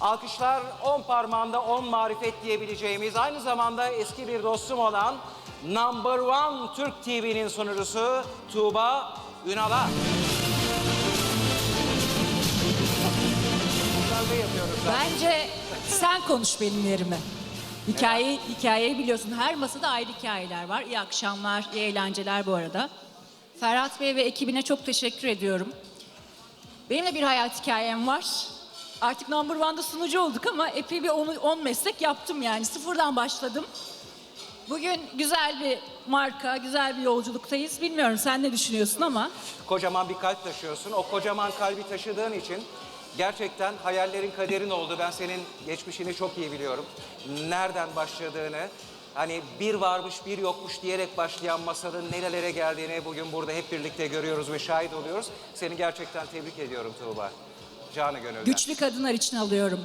Alkışlar 10 parmağında 10 marifet diyebileceğimiz aynı zamanda eski bir dostum olan Number One Türk TV'nin sunucusu Tuğba Ünal'a. Bence sen konuş benim yerime. Hikaye, hikayeyi biliyorsun. Her masada ayrı hikayeler var. İyi akşamlar, iyi eğlenceler bu arada. Ferhat Bey ve ekibine çok teşekkür ediyorum. Benim de bir hayat hikayem var. Artık number one'da sunucu olduk ama epey bir 10 meslek yaptım yani. Sıfırdan başladım. Bugün güzel bir marka, güzel bir yolculuktayız. Bilmiyorum sen ne düşünüyorsun ama Kocaman bir kalp taşıyorsun. O kocaman kalbi taşıdığın için gerçekten hayallerin kaderin oldu. Ben senin geçmişini çok iyi biliyorum. Nereden başladığını, hani bir varmış bir yokmuş diyerek başlayan masalın nerelere geldiğini bugün burada hep birlikte görüyoruz ve şahit oluyoruz. Seni gerçekten tebrik ediyorum Tuğba. Canı gönülden. güçlü kadınlar için alıyorum.